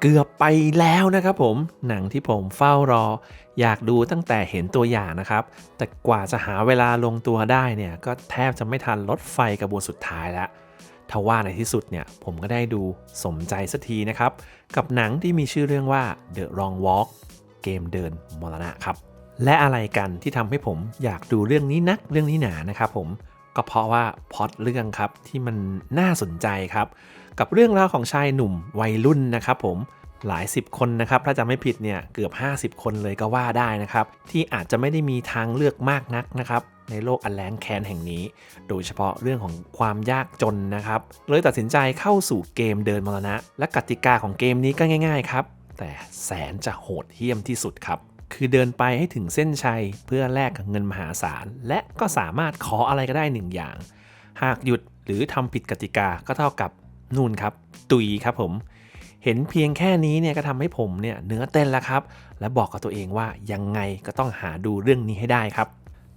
เกือบไปแล้วนะครับผมหนังที่ผมเฝ้ารอ อยากดูตั้งแต่เห็นตัวอย่างนะครับ แต่กว่าจะหาเวลาลงตัวได้เนี่ย ก็แทบจะไม่ทันรถไฟกระบวนสุดท้ายแล้วทว่าในที่สุดเนี่ยผมก็ได้ดูสมใจสักทีนะครับ กับหนังที่มีชื่อเรื่องว่า The Wrong Walk เกมเดินมรณะครับ และอะไรกันที่ทำให้ผมอยากดูเรื่องนี้นักเรื่องนี้หนานะครับผม ก็เพราะว่าพอตเรื่องครับที่มันน่าสนใจครับ กับเรื่องราวของชายหนุ่มวัยรุ่นนะครับผมหลายสิบคนนะครับถ้าจะไม่ผิดเนี่ยเกือบ 50 คนเลยก็ว่าได้นะครับ ที่อาจจะไม่ได้มีทางเลือกมากนักนะครับ ในโลกอันแลนแคนแห่งนี้ โดยเฉพาะเรื่องของความยากจนนะครับ เลยตัดสินใจเข้าสู่เกมเดินมรณะ และกติกาของเกมนี้ก็ง่าย ๆ ครับ แต่แสนจะโหดเหี้ยมที่สุดครับ คือเดินไปให้ถึงเส้นชัยเพื่อแลกกับเงินมหาศาล และก็สามารถขออะไรก็ได้หนึ่งอย่าง หากหยุดหรือทำผิดกติกาก็เท่ากับนู่นครับ ตุยครับผม เห็นเพียงแค่นี้เนี่ยก็ทำให้ผมเนี่ยเนื้อเต้นแล้วครับ และบอกกับตัวเองว่ายังไงก็ต้องหาดูเรื่องนี้ให้ได้ครับ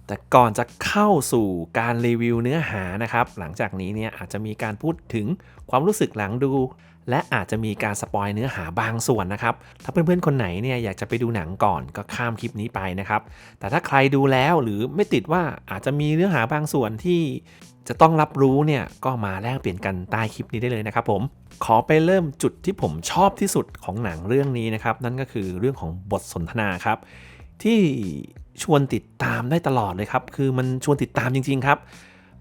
แต่ก่อนจะเข้าสู่การรีวิวเนื้อหานะครับ หลังจากนี้เนี่ยอาจจะมีการพูดถึงความรู้สึกหลังดู และอาจจะมีการสปอยเนื้อหาบางส่วนนะครับ ถ้าเพื่อนๆคนไหนเนี่ยอยากจะไปดูหนังก่อนก็ข้ามคลิปนี้ไปนะครับ แต่ถ้าใครดูแล้วหรือไม่ติดว่าอาจจะมีเนื้อหาบางส่วนที่จะต้องรับรู้เนี่ยก็มาแลกเปลี่ยนกันใต้คลิปนี้ได้เลยนะครับผมขอไปเริ่มจุดที่ผมชอบที่สุดของหนังเรื่องนี้นะครับ นั่นก็คือเรื่องของบทสนทนาครับ ที่ชวนติดตามได้ตลอดเลยครับ คือมันชวนติดตามจริง ๆ ครับ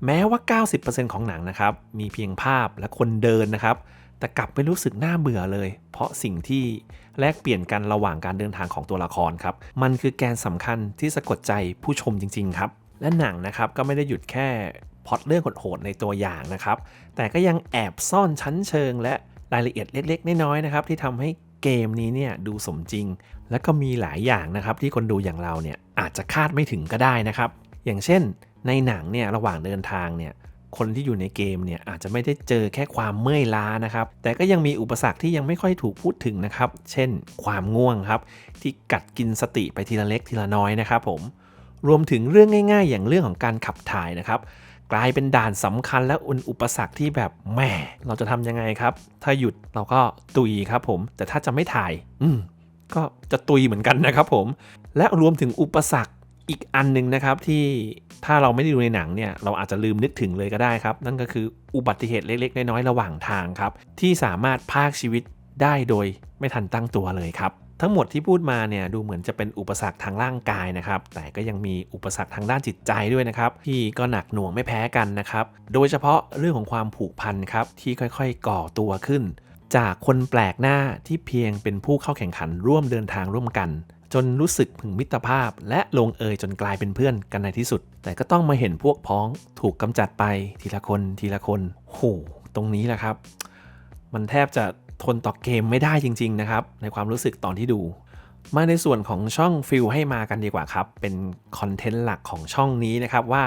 แม้ว่า 90%ของหนังนะครับ มีเพียงภาพและคนเดินนะครับ แต่กลับไม่รู้สึกน่าเบื่อเลย เพราะสิ่งที่แลกเปลี่ยนกันระหว่างการเดินทางของตัวละครครับ มันคือแกนสำคัญที่สะกดใจผู้ชมจริง ๆ ครับ และหนังนะครับก็ไม่ได้หยุดแค่พอตเรื่องโหดๆในตัวอย่างนะครับ แต่ก็ยังแอบซ่อนชั้นเชิง และรายละเอียดเล็ก ๆ น้อยๆนะครับที่ทำให้เกมนี้เนี่ยดูสมจริง และก็มีหลายอย่างนะครับที่คนดูอย่างเราเนี่ยอาจจะคาดไม่ถึงก็ได้นะครับ อย่างเช่น ในหนังเนี่ยระหว่างเดินทางเนี่ย คนที่อยู่ในเกมเนี่ยอาจจะไม่ได้เจอแค่ความเมื่อยล้านะครับ แต่ก็ยังมีอุปสรรคที่ยังไม่ค่อยถูกพูดถึงนะครับ เช่น ความง่วงครับ ที่กัดกินสติไปทีละเล็กทีละน้อยนะครับผม รวมถึงเรื่องง่าย ๆ อย่างเรื่องของการขับถ่ายนะครับ กลายเป็นด่านสำคัญและอุนอุปสรรคที่แบบแหม่เราจะทำยังไงครับ ถ้าหยุดเราก็ตุยครับผม แต่ถ้าจะไม่ถ่าย อืมก็จะตุยเหมือนกันนะครับผม และรวมถึงอุปสรรคอีกอันหนึ่งนะครับที่ ถ้าเราไม่ได้ดูในหนังเนี่ยเราอาจจะลืมนึกถึงเลยก็ได้ครับ นั่นก็คืออุบัติเหตุเล็กๆ น้อยๆ ระหว่างทางครับ ที่สามารถพากชีวิตได้โดยไม่ทันตั้งตัวเลยครับ ทั้งหมดที่พูดมาเนี่ยดูเหมือนจะเป็นอุปสรรคทางร่างกายนะครับ แต่ก็ยังมีอุปสรรคทางด้านจิตใจด้วยนะครับ ที่ก็หนักหน่วงไม่แพ้กันนะครับ โดยเฉพาะเรื่องของความผูกพันครับที่ค่อยๆ ก่อตัวขึ้น จากคนแปลกหน้าที่เพียงเป็นผู้เข้าแข่งขันร่วมเดินทางร่วมกัน จนรู้สึกถึงมิตรภาพ และลงเอยจนกลายเป็นเพื่อนกันในที่สุด แต่ก็ต้องมาเห็นพวกพ้องถูกกำจัดไปทีละคนทีละคนโหตรงนี้แหละครับ มันแทบจะทนต่อเกมไม่ได้จริง ๆ นะครับ ในความรู้สึกตอนที่ดู มาในส่วนของช่องฟิลให้มากันดีกว่าครับ เป็นคอนเทนต์หลักของช่องนี้นะครับว่า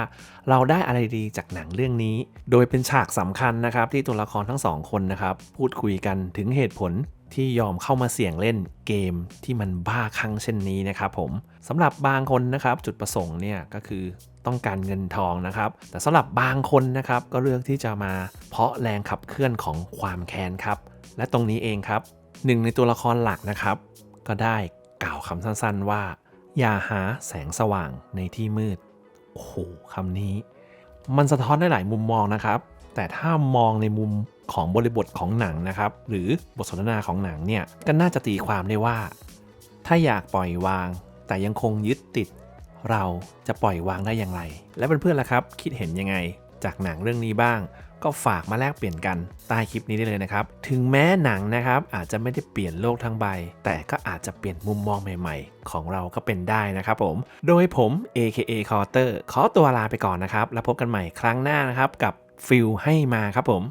เราได้อะไรดีจากหนังเรื่องนี้ โดยเป็นฉากสำคัญนะครับที่ตัวละครทั้งสองคนนะครับพูดคุยกันถึงเหตุผลที่ยอมเข้ามาเสี่ยงเล่นเกมที่มันบ้าคลั่งเช่นนี้นะครับผมสำหรับบางคนนะครับจุดประสงค์เนี่ยก็คือต้องการเงินทองนะครับ แต่สำหรับบางคนนะครับก็เลือกที่จะมาเพาะแรงขับเคลื่อนของความแค้นครับ และตรงนี้เองครับหนึ่งในตัวละครหลักนะครับ ก็ได้ กล่าวคำสั้นๆว่า อย่าหาแสงสว่างในที่มืด โอ้โหคำนี้ มันสะท้อนได้หลายมุมมองนะครับ แต่ถ้ามองในมุมของบริบทของหนังนะครับ หรือบทสนทนาของหนังเนี่ยก็น่าจะตีความได้ว่า ถ้าอยากปล่อยวาง แต่ยังคงยึดติด เราจะปล่อยวางได้อย่างไร และเพื่อนๆล่ะครับ คิดเห็นยังไง จากหนังเรื่องนี้บ้าง ก็ฝากมาแลกเปลี่ยนกันใต้คลิปนี้ได้เลยนะครับ ถึงแม้หนังนะครับอาจจะไม่ได้เปลี่ยนโลกทั้งใบ แต่ก็อาจจะเปลี่ยนมุมมองใหม่ๆ ของเราก็เป็นได้นะครับผม โดยผม AKA c a r t e r ขอตัวลาไปก่อนนะครับ แล้วพบกันใหม่ครั้งหน้านะครับกับฟิลให้มาครับผม